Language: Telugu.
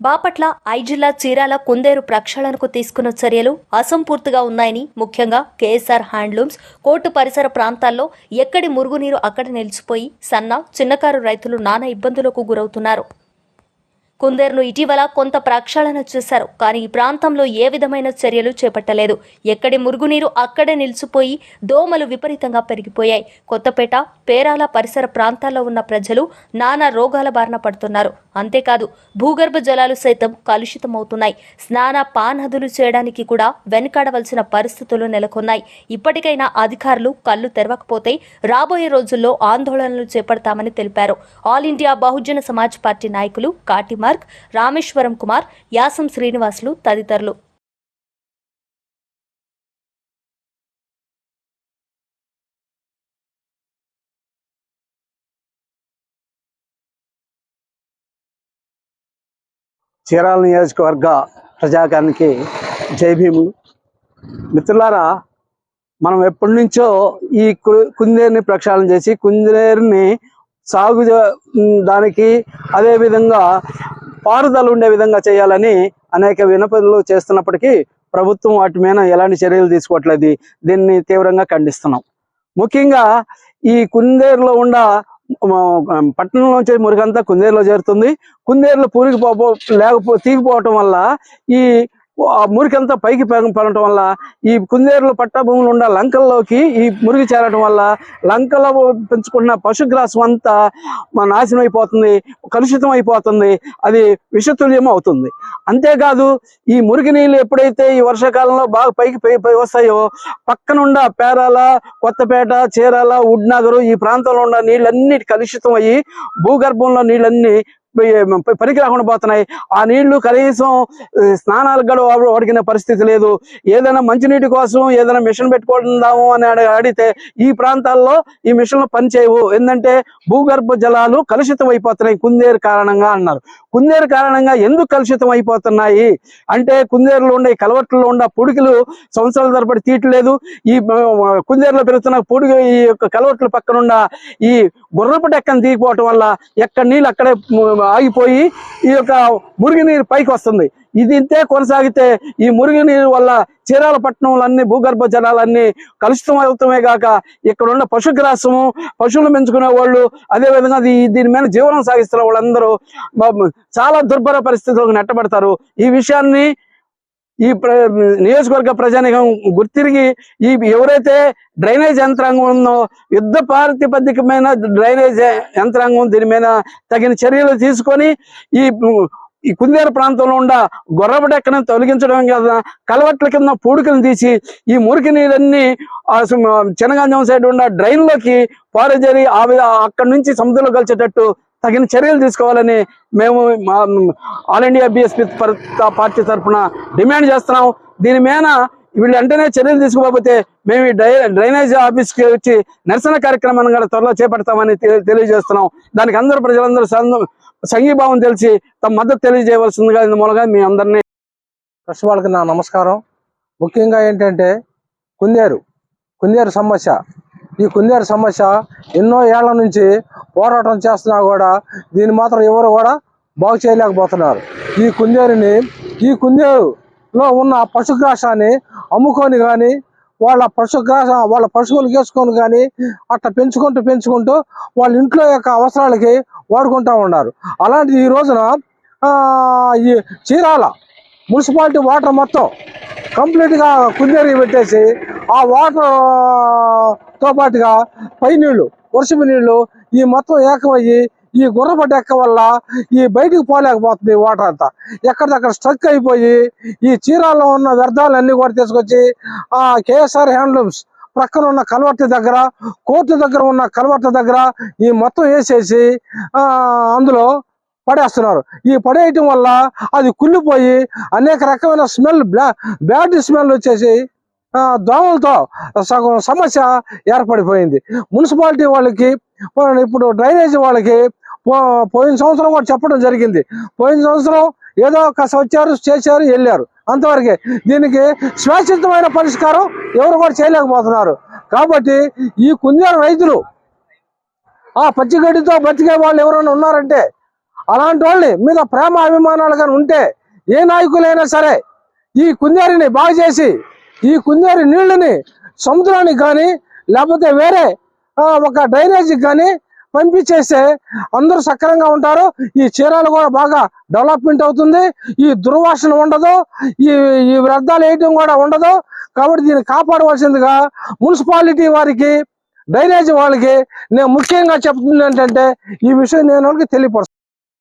బాపట్ల ఐజిల్లా చీరాల కుందేరు ప్రక్షాళనకు తీసుకున్న చర్యలు అసంపూర్తిగా ఉన్నాయని ముఖ్యంగా కేఎస్ఆర్ హ్యాండ్లూమ్స్ కోర్టు పరిసర ప్రాంతాల్లో ఎక్కడి మురుగునీరు అక్కడ నిలిచిపోయి సన్న చిన్నకారు రైతులు నానా ఇబ్బందులకు గురవుతున్నారు. కుందేర్ను ఇటీవల కొంత ప్రక్షాళన చేశారు కానీ ఈ ప్రాంతంలో ఏ విధమైన చర్యలు చేపట్టలేదు. ఎక్కడి మురుగునీరు అక్కడే నిలిచిపోయి దోమలు విపరీతంగా పెరిగిపోయాయి. కొత్తపేట పేరాల పరిసర ప్రాంతాల్లో ఉన్న ప్రజలు నానా రోగాల బారిన పడుతున్నారు. అంతేకాదు భూగర్భ జలాలు సైతం కలుషితమవుతున్నాయి. స్నాన పానదులు చేయడానికి కూడా వెనుకాడవలసిన పరిస్థితులు నెలకొన్నాయి. ఇప్పటికైనా అధికారులు కళ్ళు తెరవకపోతే రాబోయే రోజుల్లో ఆందోళనలు చేపడతామని తెలిపారు. All India Bahujan Samaj party నాయకులు కాటిమార్క్ రామేశ్వరం కుమార్ యాసం శ్రీనివాసులు తదితరులు. చీరాల నియోజకవర్గ ప్రజాగానికి జై భీములు. మిత్రులారా మనం ఎప్పటి నుంచో ఈ కు- కుందేరుని ప్రక్షాళన చేసి కుందేరుని సాగు దానికి అదే విధంగా పారుదల ఉండే విధంగా చేయాలని అనేక వినపదలు చేస్తున్నప్పటికీ ప్రభుత్వం వాటి మీద ఎలాంటి చర్యలు తీసుకోవట్లేదు. దీన్ని తీవ్రంగా ఖండిస్తున్నాం. ముఖ్యంగా ఈ కుందేరులో ఉండ పట్టణంలోంచి మురికంతా కుందేరులో చేరుతుంది. కుందేరులో పూరికి పోపో లేకపో తీగిపోవటం వల్ల ఈ ఆ మురికంతా పైకి పడటం పెరగటం వల్ల ఈ కుందేరులో పట్టభూములు ఉన్న లంకల్లోకి ఈ మురికి చేరడం వల్ల లంకలో పెంచుకున్న పశుగ్రాసం అంతా నాశనం అయిపోతుంది కలుషితం అయిపోతుంది అది విషతుల్యం అవుతుంది. అంతేకాదు ఈ మురికి నీళ్ళు ఎప్పుడైతే ఈ వర్షాకాలంలో బాగా పైకి పై వస్తాయో పక్కనుండ పేరాల కొత్తపేట చీరాల ఉడ్నగరు ఈ ప్రాంతంలో ఉన్న నీళ్ళన్నీ కలుషితం అయ్యి భూగర్భంలో నీళ్ళన్నీ పనికి రాకుండా పోతున్నాయి. ఆ నీళ్ళు కనీసం స్నానాలు స్నానాలకు కూడా పరిస్థితి లేదు. ఏదైనా మంచినీటి కోసం ఏదైనా మిషన్ పెట్టుకుందాము అని అడిగితే ఈ ప్రాంతాల్లో ఈ మిషన్లు పనిచేయవు. ఏంటంటే భూగర్భ జలాలు కలుషితం అయిపోతున్నాయి కుందేరు కారణంగా అన్నారు. కుందేరు కారణంగా ఎందుకు కలుషితం అయిపోతున్నాయి? అంటే కుందేరులో ఉండే ఈ ఉండే పుడికలు సంవత్సరాల తరబడి తీయట్లేదు. ఈ కుందేరులో పెరుగుతున్న పొడుగు ఈ యొక్క కలవట్ల పక్కనుండ ఈ గుర్రపు డెక్కను తీయకపోవటం వల్ల ఎక్కడ నీళ్ళు అక్కడే ఆగిపోయి ఈ యొక్క మురిగి నీరు పైకి వస్తుంది. ఇది ఇంతే కొనసాగితే ఈ మురిగి నీరు వల్ల చీరాల పట్టణంలన్నీ భూగర్భ జలాలన్నీ కలుషితం అవుతామే కాక ఇక్కడ ఉన్న పశుగ్రాసము పశువులు పెంచుకునే వాళ్ళు అదే విధంగా దీని మీద జీవనం సాగిస్తున్న వాళ్ళందరూ చాలా దుర్భర పరిస్థితులకు నెట్టబడతారు. ఈ విషయాన్ని ఈ ప్ర నియోజకవర్గ ప్రజానికం గుర్తిరిగి ఈ ఎవరైతే డ్రైనేజ్ యంత్రాంగం ఉందో యుద్ధ ప్రాతిపదికమైన డ్రైనేజ్ యంత్రాంగం దీని మీద తగిన చర్యలు తీసుకొని ఈ ఈ కుందేరు ప్రాంతంలో ఉండ గొర్రబడెక్కను తొలగించడం కదా కలవట్ల కింద పూడికలు తీసి ఈ మురికి నీళ్ళన్నీ ఆ చినగంజం సైడ్ ఉన్న డ్రైన్లోకి పారజేరి ఆ అక్కడి నుంచి సముద్రంలో కలిసేటట్టు తగిన చర్యలు తీసుకోవాలని మేము మా ఆల్ ఇండియా బిఎస్పీ పార్టీ తరఫున డిమాండ్ చేస్తున్నాం. దీని మీద వీళ్ళు వెంటనే చర్యలు తీసుకోకపోతే మేము ఈ డ్రై డ్రైనేజ్ ఆఫీస్కి వచ్చి నిరసన కార్యక్రమాన్ని కూడా త్వరలో చేపడతామని తెలియజేస్తున్నాం. దానికి అందరూ ప్రజలందరూ సంద- సంఘీభావం తెలిసి తమ మద్దతు తెలియజేయవలసిందిగా ఇందు మూలంగా మీ అందరినీ ఫస్ట్ వాళ్ళకి నా నమస్కారం. ముఖ్యంగా ఏంటంటే కుందేరు కుందేరు సమస్య. ఈ కుందేరు సమస్య ఎన్నో ఏళ్ళ నుంచి పోరాటం చేస్తున్నా కూడా దీన్ని మాత్రం ఎవరు కూడా బాగు చేయలేకపోతున్నారు. ఈ కుందేరుని ఈ కుందేరులో ఉన్న పశుగ్రాసాన్ని అమ్ముకొని కానీ వాళ్ళ పశుగ్రాస వాళ్ళ పశువులు వేసుకొని కానీ అట్లా పెంచుకుంటూ పెంచుకుంటూ వాళ్ళ ఇంట్లో యొక్క అవసరాలకి వాడుకుంటూ ఉన్నారు. అలాంటిది ఈ రోజున ఈ చీరాల మున్సిపాలిటీ వాటర్ మొత్తం కంప్లీట్గా కుందేరికి పెట్టేసి ఆ వాటర్తో పాటుగా పై నీళ్ళు వర్షపు నీళ్ళు ఈ మొత్తం ఏకమయ్యి ఈ గుర్రపడ్డ ఎక్క వల్ల ఈ బయటికి పోలేకపోతుంది వాటర్ అంతా. ఎక్కడిదక్కడ స్ట్రక్ అయిపోయి ఈ చీరాల్లో ఉన్న వ్యర్థాలన్నీ కూడా తీసుకొచ్చి ఆ కేఎస్ఆర్ హ్యాండ్లూమ్స్ ప్రక్కన ఉన్న కలవట్ల దగ్గర కోర్టు దగ్గర ఉన్న కలవట్ల దగ్గర ఈ మొత్తం వేసేసి అందులో పడేస్తున్నారు. ఈ పడేయటం వల్ల అది కుళ్ళిపోయి అనేక రకమైన స్మెల్ బ్యాడ్ స్మెల్ వచ్చేసి దోమలతో సగం సమస్య ఏర్పడిపోయింది. మున్సిపాలిటీ వాళ్ళకి ఇప్పుడు డ్రైనేజీ వాళ్ళకి పో- పోయిన సంవత్సరం కూడా చెప్పడం జరిగింది. పోయిన సంవత్సరం ఏదో కాస్త వచ్చారు చేశారు వెళ్ళారు. అంతవరకే. దీనికి శాశ్వతమైన పరిష్కారం ఎవరు కూడా చేయలేకపోతున్నారు. కాబట్టి ఈ కుందేరు రైతులు ఆ పచ్చిగడ్డితో బతికే వాళ్ళు ఎవరైనా ఉన్నారంటే అలాంటి వాళ్ళని మీద ప్రేమ అభిమానాలు కానీ ఉంటే ఏ నాయకులైనా సరే ఈ కుందేరిని బాగు చేసి ఈ కుందేరు నీళ్ళని సముద్రానికి కానీ లేకపోతే వేరే ఒక డ్రైనేజీకి కానీ పంపించేస్తే అందరూ సక్రంగా ఉంటారు. ఈ చీరాలు కూడా బాగా డెవలప్మెంట్ అవుతుంది. ఈ దుర్వాసన ఉండదు. ఈ ఈ వ్యర్థాలు వేయటం కూడా ఉండదు. కాబట్టి దీన్ని కాపాడవలసిందిగా మున్సిపాలిటీ వారికి డ్రైనేజీ వాళ్ళకి నేను ముఖ్యంగా చెప్తుంది ఏంటంటే ఈ విషయం నేను వాళ్ళకి తెలియపరుస్తాను.